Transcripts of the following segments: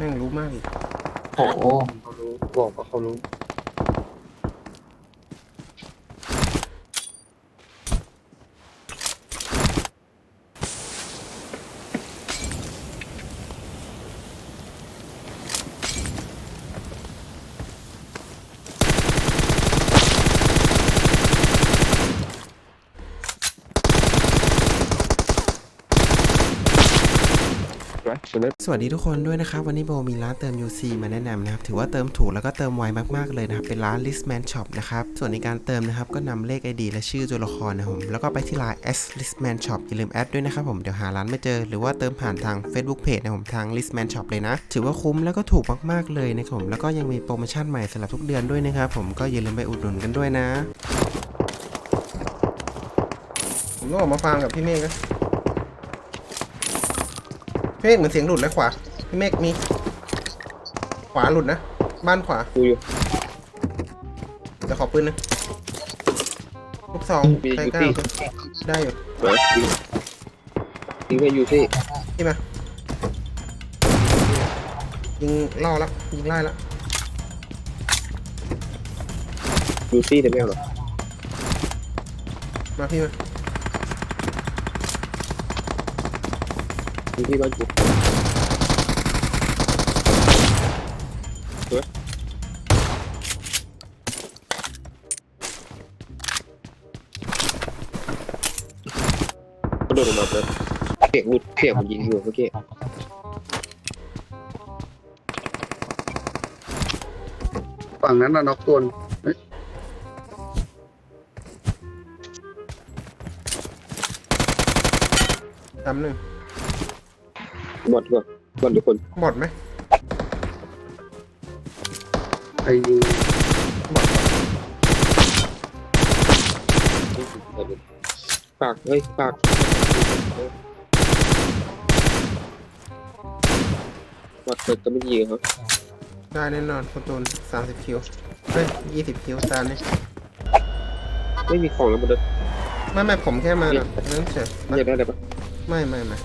ม่งรู้มากอีกโอ้โหเขารู้บอกว่าเขารู้ ไว้ฉะนั้นสวัสดีทุกคนด้วยนะครับวันนี้โบมีร้านเติม UC มาแนะนำนะครับถือว่าเติมถูกแล้วก็เติมไวมากๆเลยนะครับเป็นร้าน Listman Shop นะครับส่วนในการเติมนะครับก็นำเลข ID และชื่อตัวละครนะครับผมแล้วก็ไปที่ไลน์ S Listman Shop อย่าลืมแอดด้วยนะครับผมเดี๋ยวหาร้านไม่เจอ หรือว่าเติมผ่านทาง Facebook Page นะครับผมทาง Listman Shop เลยนะ ถือว่าคุ้มแล้วก็ถูกมากๆเลยนะครับผมแล้วก็ยังมีโปรโมชั่นใหม่สำหรับทุกเดือนด้วยนะครับผมก็อย่าลืมไปอุดหนุนกันด้วยนะผมต้องออกมาฟังกับพี่เมฆนะ พี่เมฆเหมือนเสียงหลุดเลยขวา พี่เมฆมี ขวาหลุดนะ บ้านขวากูอยู่ เดี๋ยวขอปืนนะลูกซองมีใช้ยูเก้าซี่ได้อยู่ เปิดยิงยิงไปยูซี่ที่มา ยิงล่อแล้ว ยิงไล่แล้วยูซี่ได้ไหมหรอมาพี่มา ยูซี่บ้านกูเฮ้ยกระโดดลงมาเลยเสียงหลุดเสียงมันยิงอยู่เมื่อกี้ฝั่งนั้นน่ะน็อกตัวหนึ่งเฮ้ยตามหนึ่ง บอดก่อนบอดทุกคนบอดไหมไอ้ยิงบอดปากเฮ้ยปากบอดเกิดก็ไม่ยิงครับได้แน่นอนคนตูนสามสิบคิวเฮ้ยยี่สิบคิวตามนี่ไม่มีของแล้วมันจะไม่ไม่ผมแค่มาน่ะนั่นเฉยอยากได้อะไรปะไม่ไม่ไม่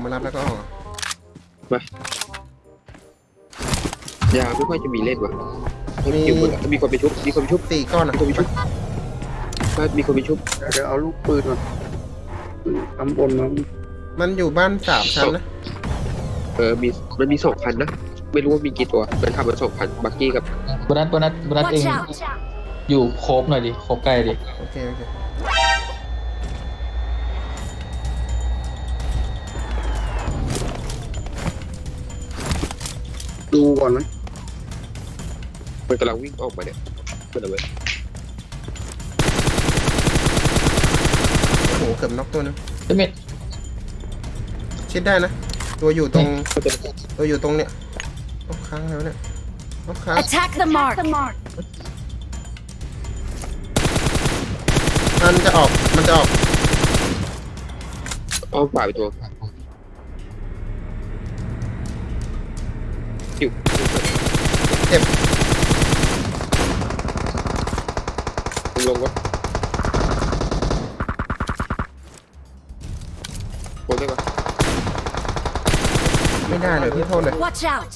ผมมารับแล้วก็ออกยาไม่ค่อยจะมีเล่นว่ะมีอยู่หมดอะมีคนไปชุบ มีคนไปชุบสี่ก้อนอะมีคนไปชุบถ้ามีคนไปชุบเดี๋ยวเอาลูกปืนก่อนตำบลนั้นมันอยู่บ้านสามชั้นนะเออ มี มันมีสองคันนะ ไม่รู้ว่ามีกี่ตัว มันขับมาสองคันบักกี้กับ โบนัสโบนัสโบนัสเอง Watch out! อยู่โคบหน่อยดิโคบใกล้ดิโอเคโอเค ดูก่อนนะมันกำลังวิ่งออกมาเนี่ยเป็นอะไรโอ้โหเกือบน็อกตัวนึงเอ้ยเม็ดชิดได้นะ ตัวอยู่ตรงก็จะตัวอยู่ตรงเนี้ยต้องค้างแล้วเนี่ยต้องค้าง Attack the mark! มันจะออก มันจะออก อ้อมฝ่ายไปตัว เจ็บลงวะโคนได้ปะไม่ได้เลยพี่โทษเลย Watch out!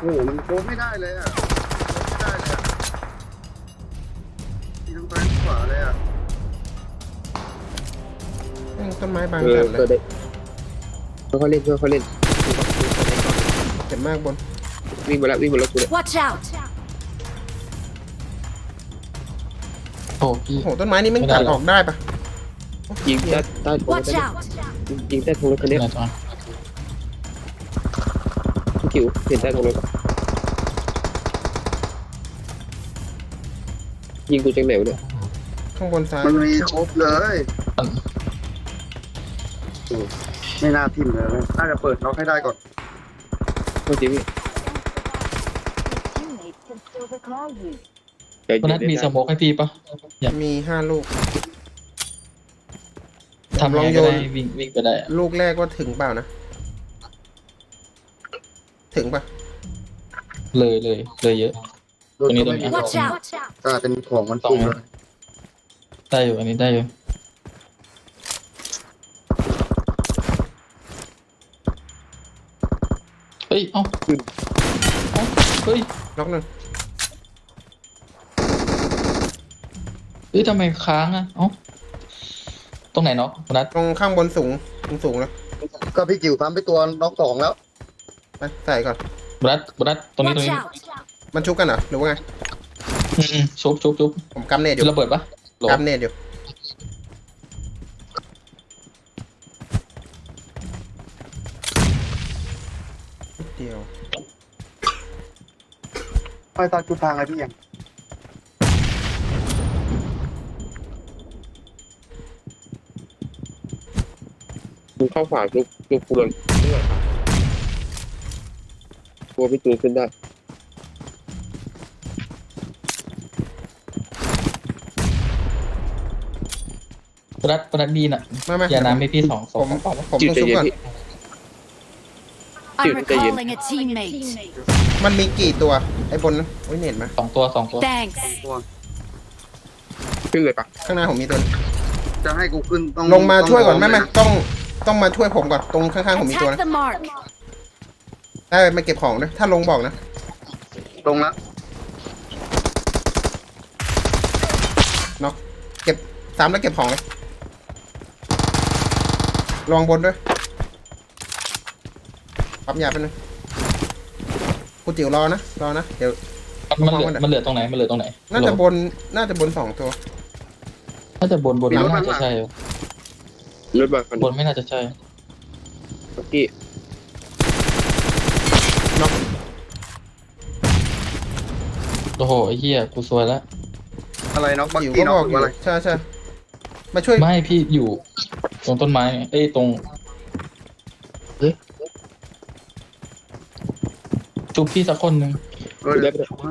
โอ้โหมันโค้งไม่ได้เลยอะไม่ได้เลยอะที่ทางซ้ายขวาเลยอะแม่งต้นไม้บางเออจัดเลเออยได้ค่อยๆเล่นค่อยๆเล่นเจ็บมากบน วิ่งมาแล้ววิ่งมาแล้วกูเนี่ย Watch out! โอ้พี่ โอ้โหต้นไม้นี่แม่งตัดออกได้ปะยิงใต้ใต้ท้องรถ Watch ได้ out! ยิงใต้ท้องรถคันเนี้ยไหนจอนพี่จิ๋วเห็นใต้ท้องรถปะยิงกูจากไหนวะเนี่ยข้างบนซ้ายมันมีครบเลยโอ้ไม่น่าทิ่มเลยนะน่าจะเปิดน็อกให้ได้ก่อนโทษทีพี่ ใจโบเย็นัสมีสโมกให้พี่ปะมีห้าลูก ทำยังไงก็ได้วิ่งวิ่งไปได้อะลูกแรกว่าถึงเปล่านะ ถึงปะเลยเลยเลยเยอะโดนตรงนี้ก็ตรงนี้ไม่ Watch out! กลายเป็นของมันฟุ้งเลยได้อยู่อันนี้ได้อยู่ผฮ้ยเอ้าเอ้าเฮ้ย ล็อกหนึ่ง ฮ้ยทำไมค้างอะเอ้าตรงไหนเนาะคุณนัทตรงข้างบนสูงสูงสูงแล้วก็พี่จิ๋วทำไปตัวน็อกสองแล้ว ไปใส่ก่อน คุณนัทคุณนัทตรงนี้ตรง Watch นี้ out! มันชุบกันเหรอหรือว่าไง อืมอืมชุบชุบชุบผมกำเนตอยู่ระเบิดปะโหลกำเนตอยู่ นิดเดียวไปตาจุดทางอะไรพี่ยัง มึงเข้าฝาลูกลูกกูเลยตัวพี่จูนขึ้นได้คุณนัทคุณนัทดีน่ะไม่ไม่ยาน้ำให้พี่สองสผองมกระป๋องผมจิ๋วต้องใจชุบเย็นก่อนพี่ I'm Dude, tay recalling a teammate. มันมีกี่ตัว ไอ้บนนะโอ้ยเน็ตมา สองตัวสองตัว Thanks. ขึ้นเลยปะข้างหน้าผมมีตัวจะให้กูขึ้นต้องลงมาต้ช่วยก่อนลไม่งไม่เลยะต้อง ต้องมาช่วยผมก่อนตรงข้างๆผมมีตัว Attack นะ the mark. ได้มาเก็บของนะถ้าลงบอกนะ ลงแล้วเก็บสามแล้วเก็บของเลยลองบนด้วยปั๊มยาไปหนึงกูจิ๋วรอนะรอนะเดี๋ยว มันเหลือมันเหลือตรงไหน มันเหลือตรงไหนน่าจะบนน่าจะบนสองตัวน่าจะบนบนไม่น่าจะใช่ รถมาคันบนไม่น่าจะใช่บักกี้โอ้โหไอ้เหี้ยกูซวยแล้วอะไรน็อกบักจิ๋วกี้ก็น็บออกกอยู่อะไรใช่ใช่มาช่วยไม่พี่อยู่ ตรงต้นไม้ไอ้ยตรงจุบพี่สักคนหนึ่งเออได้เดี๋ยวปะ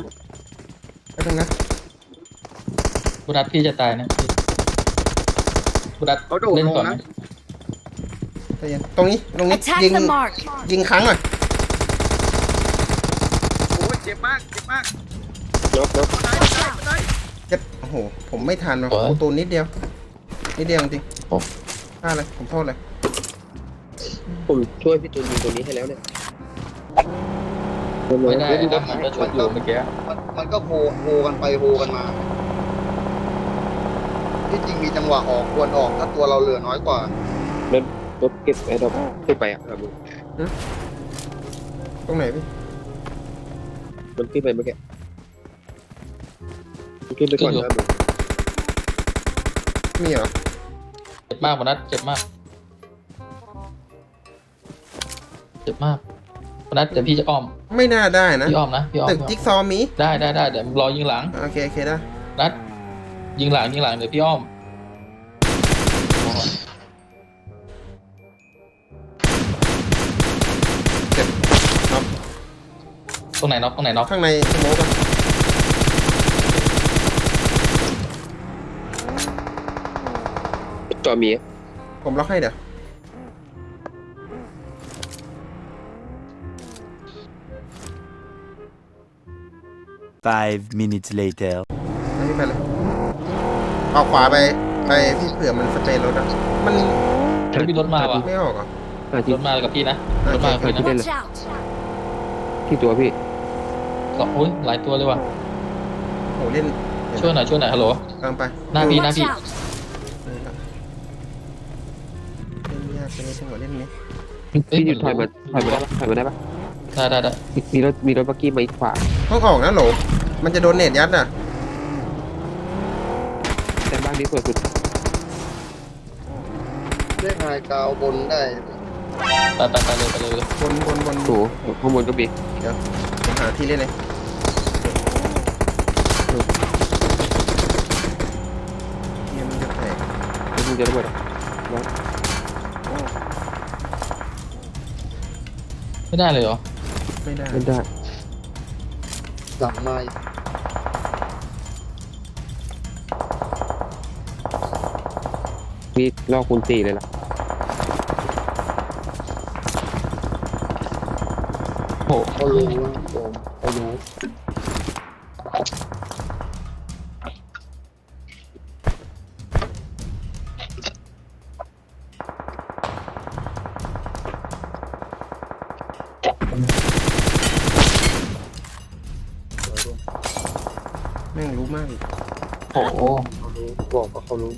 ไปตรงนั้นบุรัตพี่จะตายนะพี่ บุรัตเขาโดดเล่นลงก่อนนะ นะใจเย็นตรงนี้ตรงนี้ Attack ยิง the mark. ยิงครั้งหน่อยโอ้ยเจ็บมากเจ็บมากน็อกน็อกได้ได้ได้เจ็บโอ้โหผมไม่ทันว่ะโอ้ตัวนิดเดียวนิดเดียวจริงโอ้ๆพลาดเลยผมโทษเลยผมช่วยพี่จูนยิงตัวนี้ให้แล้วเนี่ยไม่ได้แล้วดูนะว่ามันก็ชุบอยู่เมื่อกี้มันมันก็โฮโฮกันไปโฮกันมา ที่จริงมีจังหวะออกควรออกถ้าตัวเราเหลือน้อยกว่า รถเก็บไอ้ดอกขึ้นไปอะครับมึงตรงไหนพี่มันขึ้นไปเมื่อกี้มันขึ้นไปก่อนนะมึงมีเหรอเจ็บมากบุรัตเจ็บมาก เจ็บมากบุรัตเดี๋ยวพี่จะอ้อม ไม่น่าได้นะพี่อ้อมนะ พี่อ้อมตึกจิ๊กซอว์มีได้ได้ได้เดี๋ยวรอยิงหลัง โอเคโอเคได้ นัด ยิงหลังยิงหลังเดี๋ยวพี่อ้อมน็อกตรงไหนน็อกตรงไหนน็อกข้างในสโมกอะจอมีอะผมล็อกให้เดี๋ยว Five minutes later. ไปพี่ไปเลย ออกขวาไปไปพี่เผื่อมันสเปรย์รถอะมันเฮ้ยมีรถมาว่ะไม่ออกเหรอะอะที่รถมากับพี่นะรถมากับพี่นะ Watch out! ที่ตัวพี่สองโอ้ยหลายตัวเลยว่ะโหเล่นช่วยหน่อยช่วยหน่อยฮัลโหลกลางไปหน้าพี่ Watch out! เล่นละเล่นยากไปในจังหวะเล่นนี้พี่หยุดถอยมาถอยมาได้ปะถอยมาได้ปะได้ได้ได้มีมีรถมีรถบักกี้มาอีกขวา ต้องออกนะโหลมันจะโดนเน็ตยัดอะแต่บ้า นนี้สวยสุดเล่นไฮกราวบนได้ไปไปไปเลยไปเลยไปเลยบนบนบนโหข้างบนก็มีผมหาที่เล่นเลยเกมมันจะแตกแล้วมึงจะระเบิดอะไม่ได้เลยเหรอ ไม่ได้ไม่ได้หลังไม้ นี่ลอกคุณตีเลยล่ะโอ้เขารู้ว่าโดนอายุแม่งรู้มาก โอ้เขารู้บอกว่าเขารู้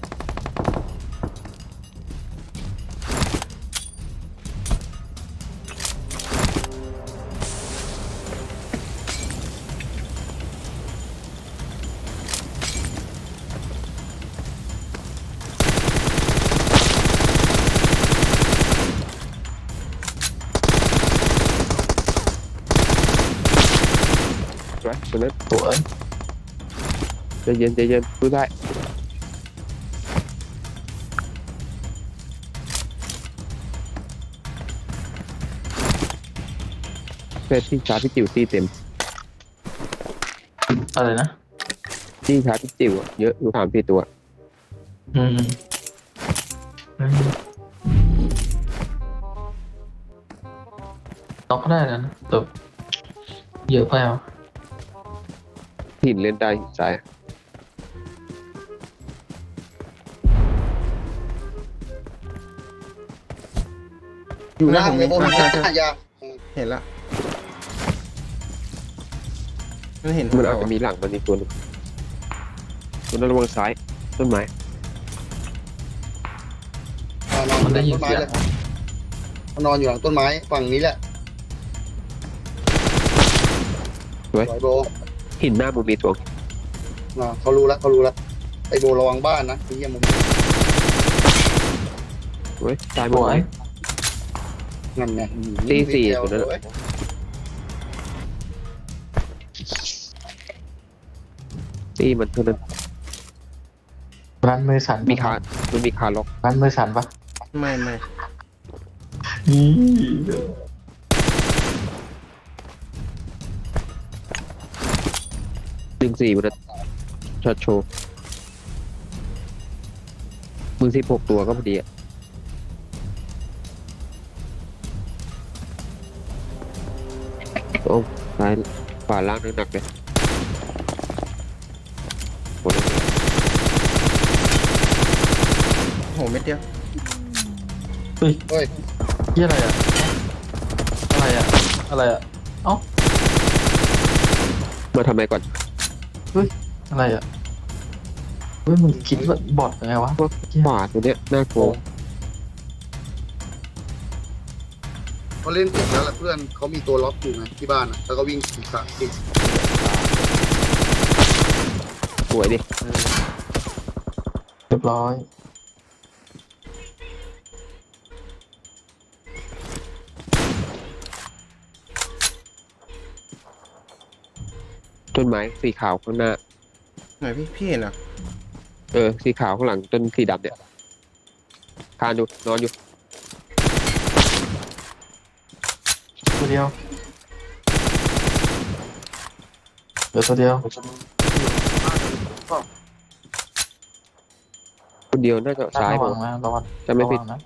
สวยตรงนั้นสวยใจเย็นใจเย็นดูได้เฟสที่ชาร์จพี่จิ๋วตีเต็มอะไรนะที่ชาร์จพี่จิ๋วอะเยอะอยู่สามสี่ตัว อืมอืมน็อกได้แล้วนะแต่เยอะไปอะ หินเล่นได้หินซ้ายอยู่หน้าผมเลเลยยโอ้ยใช่ใช่ยาเห็นละมันเห็นมันเราอาจจะมีหลังมันอีกตัวหนึงมันต้องระวังซ้ายต้นไม้มันได้ยินเสียงนอนอยู่หลังต้นไม้ฝั่งนี้แหละสวยโบ หินหน้ามันมีตัวอ่าเขารู้แล้วเขารู้แล้วไอโบระวังบ้านนะไอ้เหี้ยมุมเว้ยตายหมสดวเลยยนั่นไงตีสี่นิดเดียวคนนั้นเว้ยตีมันเท่านั้นร้านมือสั่นมีคามันมีคาล็อกร้านมือสั่นปะไม่ไม่นี่ หนึ่งสี่มันนะช็อตโชว์ มึงสิบหกตัวก็พอดีอะโอ้ซ้ายขวาล่างหนักๆเลยโอ้โหโหเม็ดเดียวเฮ้ยที่อะไรอะ อะไรอะ อะไรอะ เอ้า มาทำไมก่อน อะไรอะเฮ้ยมึงคิดว่าบอทยังไงวะขวาตัวเนี้ยน่ากลัวเขาเล่นเสร็จแล้วแหละเพื่อนเขามีตัวล็อกอยู่ไงที่บ้านอะแล้วก็วิ่งขี่ขาขี่สวยดิเรียบร้อย ต้นไม้สีขาวข้างหน้า ไหนพี่พี่เห็นเหรอเออ สีขาวข้างหลังต้นสีดำเนี่ยคานอยู่นอนอยู่ตัวเดียวเดี๋ยวตัวเดียวคนเดียวน่าจะซ้ายระผวัมงนะระวังจะไม่ผิด ระวังนะ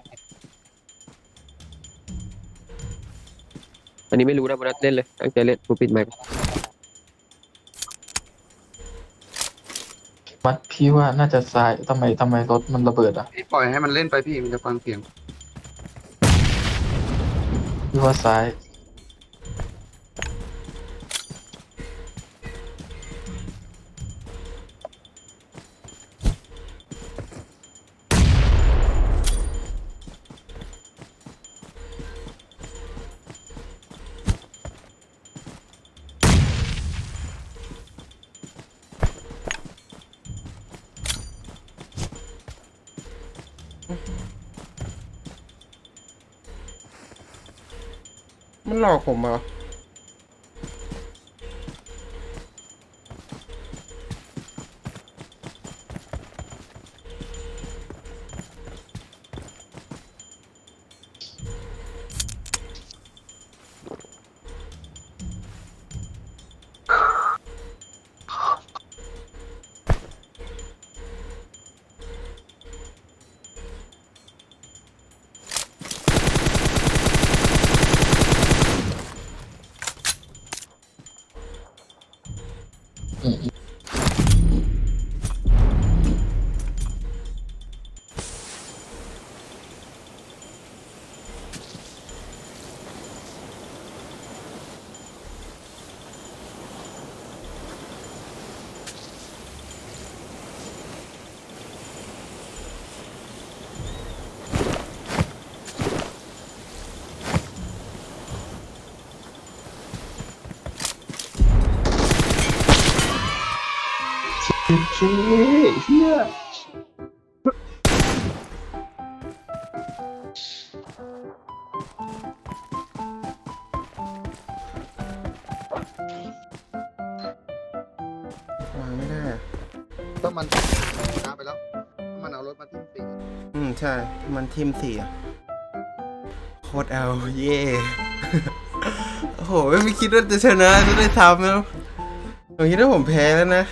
อันนี้ไม่รู้นะมันนัดเล่นเลยตั้งใจเล่นกูปิดไมค์ มัดพี่ว่าน่าจะซ้ายทำไมทำไมรถมันระเบิดอะพี่ปล่อยให้มันเล่นไปพี่มันจะฟังเสียง พี่ว่าซ้าย มันหลอกผมเหรอ เช่เชี่ยวางไม่ได้อะถ้ามันชนะไปแล้ว มันเอารถมาทิ้งสีอืม ใช่ มันทีมสี่ะโคตรเอาเย่ โอ้โห ไม่คิดว่าจะชนะจะได้ทำแล้วผมคิดว่าผมแพ้แล้วนะ